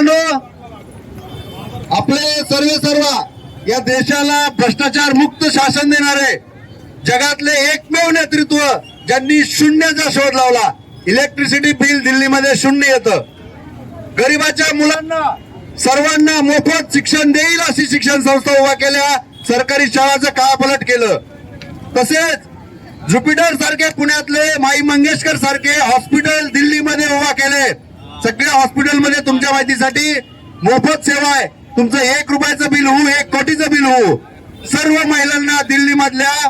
मित्रांनो आपले सर्व सर्व या देशाला भ्रष्टाचार मुक्त शासन देणारे जगातले एकमेव नेतृत्व ज्यांनी शून्याचा शोध लावला. इलेक्ट्रिसिटी बिल दिल्लीमध्ये शून्य येतं. गरीबाच्या मुलांना सर्वांना मोफत शिक्षण देईल अशी शिक्षण संस्था उभा केल्या सरकारी शाळाचं काळापलट केलं. तसेच ज्युपिटर सारखे पुण्यातले माई मंगेशकर सारखे हॉस्पिटल दिल्लीमध्ये उभा केले. सगळ्या हॉस्पिटलमध्ये तुमच्या माहितीसाठी मोफत सेवा आहे. तुमचं एक रुपयाचं बिल होऊ एक कोटीचं बिल होऊ. सर्व महिलांना दिल्लीमधल्या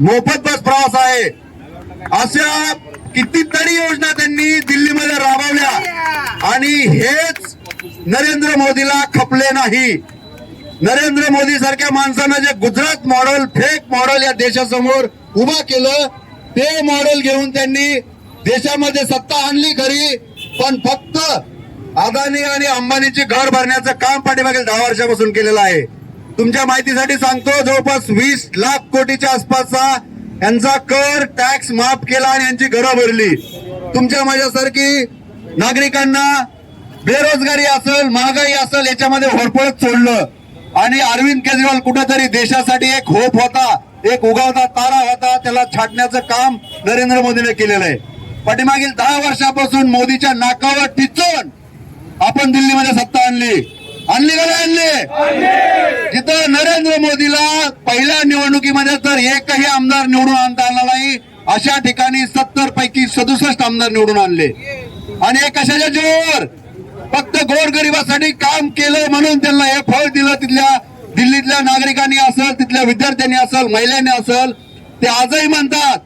मोफत बस प्रवास आहे. अशा कितीतरी योजना त्यांनी दिल्लीमध्ये राबवल्या. आणि हेच नरेंद्र मोदीला खपले नाही. नरेंद्र मोदी सारख्या माणसानं जे गुजरात मॉडेल फेक मॉडेल या देशासमोर उभा केलं ते मॉडेल घेऊन त्यांनी देशामध्ये सत्ता आणली खरी. पण फक्त अदानी आणि अंबानीचे घर भरण्याचं काम पाठीमागील दहा वर्षापासून केलेलं आहे. तुमच्या माहितीसाठी सांगतो जवळपास वीस लाख कोटीच्या आसपासचा यांचा कर टॅक्स माफ केला आणि यांची घरं भरली. तुमच्या माझ्यासारखी नागरिकांना बेरोजगारी असेल महागाई असेल याच्यामध्ये होरपळत सोडलं. आणि अरविंद केजरीवाल कुठेतरी देशासाठी एक होप होता एक उगावता तारा होता त्याला छाटण्याचं काम नरेंद्र मोदीने केलेलं आहे. पाठीमागील दहा वर्षापासून मोदीच्या नाकावर टिचून आपण दिल्लीमध्ये सत्ता आणली. आणली का आणली? जिथं नरेंद्र मोदीला पहिल्या निवडणुकीमध्ये तर एकही आमदार निवडून आणता आला नाही अशा ठिकाणी सत्तर पैकी सदुसष्ट आमदार निवडून आणले. आणि हे कशाच्या जोर? फक्त गोरगरिबासाठी काम केलं म्हणून त्यांना हे फळ दिलं तिथल्या दिल्लीतल्या नागरिकांनी असेल तिथल्या विद्यार्थ्यांनी असेल महिलांनी असेल ते आजही म्हणतात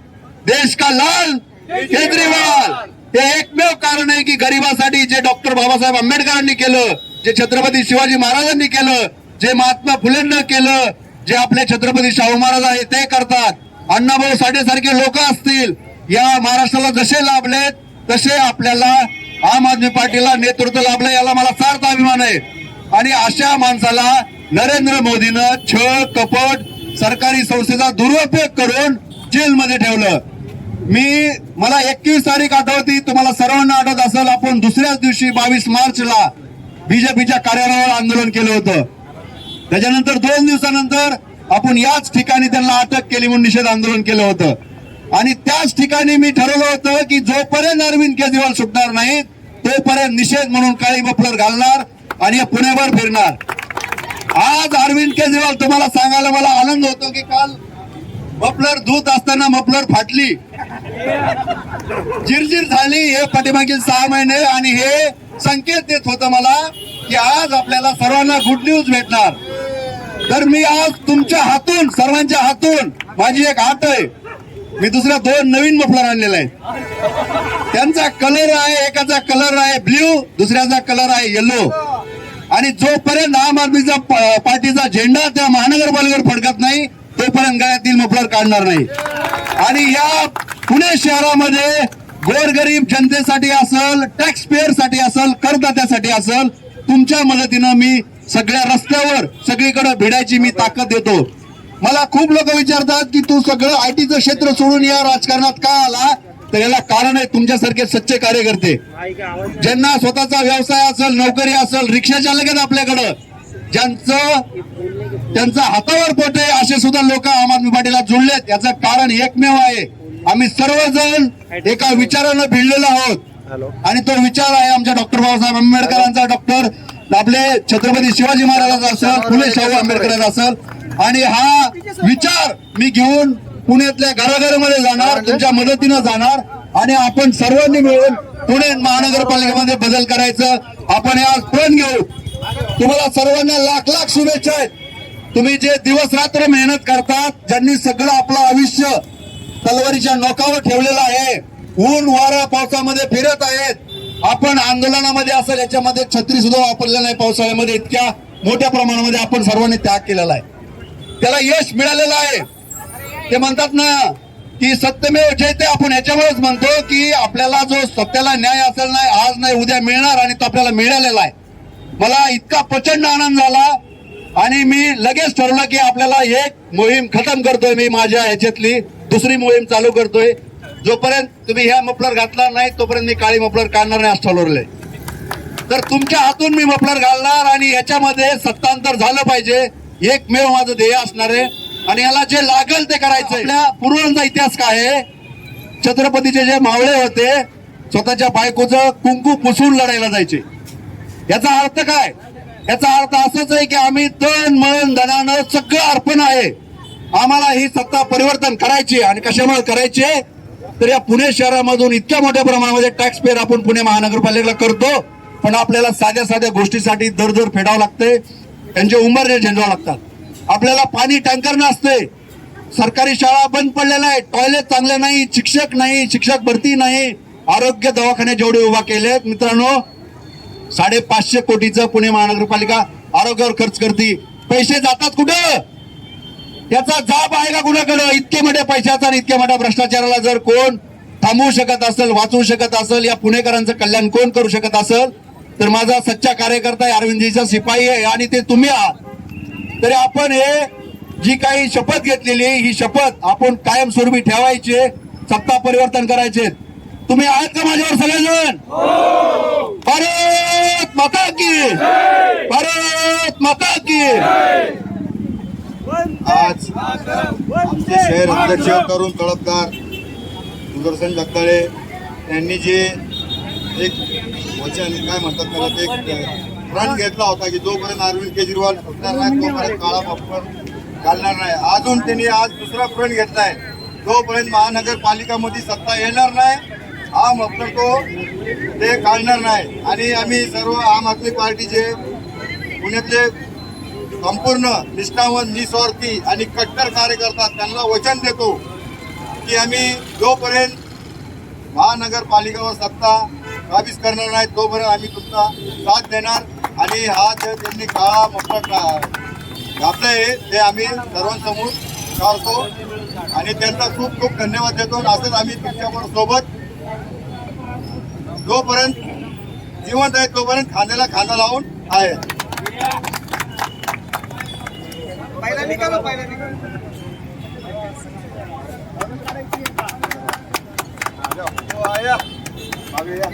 देश का लाल केजरीवाल हे एकमेव कारण आहे की गरिबासाठी जे डॉक्टर बाबासाहेब आंबेडकरांनी केलं जे छत्रपती शिवाजी महाराजांनी केलं जे महात्मा फुलेंना केलं जे आपले छत्रपती शाहू महाराज आहे ते करतात. अण्णाभाऊ साठे सारखे लोक असतील या महाराष्ट्राला जसे लाभलेत तसे आपल्याला आम आदमी पार्टीला नेतृत्व लाभलं याला मला सार्थ अभिमान आहे. आणि अशा माणसाला नरेंद्र मोदीनं छळ कपट सरकारी संस्थेचा दुरुपयोग करून जेलमध्ये ठेवलं. मी मला एकवीस तारीख आठवती तुम्हाला सर्वांना आठवत असेल आपण दुसऱ्याच दिवशी बावीस मार्चला बीजेपीच्या कार्यालयावर आंदोलन केलं होतं. त्याच्यानंतर दोन दिवसानंतर आपण याच ठिकाणी त्यांना अटक केली म्हणून निषेध आंदोलन केलं होतं. आणि त्याच ठिकाणी मी ठरवलं होतं की जोपर्यंत अरविंद केजरीवाल सुटणार नाहीत तोपर्यंत निषेध म्हणून काळी मफलर घालणार आणि हे पुण्यावर फिरणार. आज अरविंद केजरीवाल तुम्हाला सांगायला मला आनंद होतो की काल मफलर धुत असताना मफलर फाटली. जिरजिर झाली हे पाठीमागील सहा महिने आणि हे संकेत देत होतं मला की आज आपल्याला सर्वांना गुड न्यूज भेटणार. तर मी आज तुमच्या हातून सर्वांच्या हातून माझी एक हात आहे. मी दुसऱ्या दोन नवीन मफलर आणलेले आहेत. त्यांचा कलर आहे एकाचा कलर आहे ब्ल्यू दुसऱ्याचा कलर आहे येलो आणि जोपर्यंत आम आदमीचा पार्टीचा झेंडा त्या महानगरपालिकेवर फडकत नाही तोपर्यंत गळ्यातील मफलर काढणार नाही. आणि या पुणे शहरामध्ये गोरगरीब जनतेसाठी असल टॅक्स पेअरसाठी असल करदात्यासाठी असल तुमच्या मदतीनं मी सगळ्या रस्त्यावर सगळीकडे भिडायची मी ताकद देतो. मला खूप लोक विचारतात की तू सगळं आय टीचं क्षेत्र सोडून या राजकारणात का आला? तर याला कारण आहे तुमच्यासारखे सच्चे कार्यकर्ते. ज्यांना स्वतःचा व्यवसाय असेल नोकरी असेल रिक्षा चालक आहेत आपल्याकडं. ज्यांचं त्यांचा हातावर पोट आहे असे सुद्धा लोक आम आदमी पार्टीला जुळलेत. याचं कारण एकमेव आहे. आम्ही सर्वजण एका विचारानं भिडलेलो आहोत. आणि तो विचार आहे आमच्या डॉक्टर बाबासाहेब आंबेडकरांचा डॉक्टर आपले छत्रपती शिवाजी महाराजांचा असेल फुले शाहू आंबेडकरांचा असेल. आणि हा विचार मी घेऊन पुण्यातल्या घराघरामध्ये जाणार तुमच्या मदतीनं जाणार. आणि आपण सर्वांनी मिळून पुणे महानगरपालिकेमध्ये बदल करायचं. आपण हे आज प्रण घेऊ. तुम्हाला सर्वांना लाख लाख शुभेच्छा आहेत. तुम्ही जे दिवस रात्र मेहनत करतात ज्यांनी सगळं आपलं आयुष्य तलवारीच्या नोकावर ठेवलेलं आहे. ऊन वारा पावसामध्ये फिरत आहेत. आपण आंदोलनामध्ये असेल याच्यामध्ये छत्री सुद्धा वापरलेलं नाही पावसाळ्यामध्ये. इतक्या मोठ्या प्रमाणामध्ये आपण सर्वांनी त्याग केलेला आहे. त्याला यश मिळालेलं आहे. ते म्हणतात ना की सत्यमेव जयते आपण याच्यामुळेच म्हणतो की आपल्याला जो सत्याला न्याय असेल नाही आज नाही उद्या मिळणार आणि तो आपल्याला मिळालेला आहे. मला इतका प्रचंड आनंद झाला आणि मी लगेच ठरवलं की आपल्याला एक मोहीम खतम करतोय मी माझ्या ह्याच्यातली. दुसरी मोहीम चालू करतोय. जोपर्यंत तुम्ही ह्या मफलर घातला नाही तोपर्यंत मी काळी मफलर काढणार नाही असं ठरवलंय तर तुमच्या हातून मी मफलर घालणार आणि याच्यामध्ये सत्तांतर झालं पाहिजे. एकमेव माझं ध्येय असणार आहे. आणि याला जे लागल ते करायचं आपल्या पूर्वांचा इतिहास काय आहे? छत्रपतीचे जे मावळे होते स्वतःच्या बायकोचं कुंकू पुसून लढायला जायचे. याचा अर्थ काय? याचा अर्थ असंच आहे की आम्ही तन मन धनानं सगळं अर्पण आहे. आम्हाला ही सत्ता परिवर्तन करायची आणि कशामुळे करायचे तर या पुणे शहरामधून इतक्या मोठ्या प्रमाणामध्ये टॅक्स पेअर आपण पुणे महानगरपालिकेला करतो पण आपल्याला साध्या साध्या गोष्टीसाठी दर दर फेडावं लागते. त्यांचे उंबरणे झेंडवावं लागतात. आपल्याला पाणी टँकर नसते. सरकारी शाळा बंद पडलेल्या आहेत. टॉयलेट चांगले नाही शिक्षक नाही शिक्षक भरती नाही. आरोग्य दवाखाने जेवढे उभा केलेत मित्रांनो साडेपाचशे कोटीचं पुणे महानगरपालिका आरोग्यावर खर्च करते. पैसे जातात कुठं? याचा जाब आहे का कुणाकडं? इतके मोठ्या पैशाचा आणि इतक्या मोठ्या भ्रष्टाचाराला जर कोण थांबवू शकत असेल वाचवू शकत असेल या पुणेकरांचं कल्याण कोण करू शकत असेल? तर माझा सच्चा कार्यकर्ता आहे अरविंदजीचा शिपाई आहे आणि ते तुम्ही आहात. तरी आपण हे जी काही शपथ घेतलेली आहे, ही शपथ आपण कायमस्वरूपी ठेवायची सत्ता परिवर्तन करायचे तुम्ही आहात का माझ्यावर सगळेजण? भारत माता की भारत माता की आज आमचे शहर अध्यक्ष तरुण तळपदार सुदर्शन जगदाळे यांनी जे एक वचन काय म्हणतात त्याला एक प्रण घेतला होता की जोपर्यंत अरविंद केजरीवाल सुटणार नाही तोपर्यंत काळा वापर घालणार नाही. अजून त्यांनी आज दुसरा प्रण घेतलाय. जोपर्यंत महानगरपालिकामध्ये सत्ता येणार नाही हा मफलर तो ते काढणार नाही. आणि आम्ही सर्व आम आदमी पार्टीचे पुण्यातले संपूर्ण निष्ठावंत निस्वार्थी आणि कट्टर कार्यकर्ता त्यांना वचन देतो की आम्ही जोपर्यंत महानगरपालिकेवर सत्ता काबीज करणार नाही तोपर्यंत आम्ही तुमचा साथ देणार आणि हा जे त्यांनी काळा मफलर घातलंय ते आम्ही सर्वांसमोर काढतो आणि त्यांचा खूप खूप धन्यवाद देतो आणि असंच आम्ही तुमच्यावर सोबत जोपर्यंत जिवंत आहे तोपर्यंत खांद्याला खांदा लावून आहे. निकालो पहले निकालो वो आया आ गया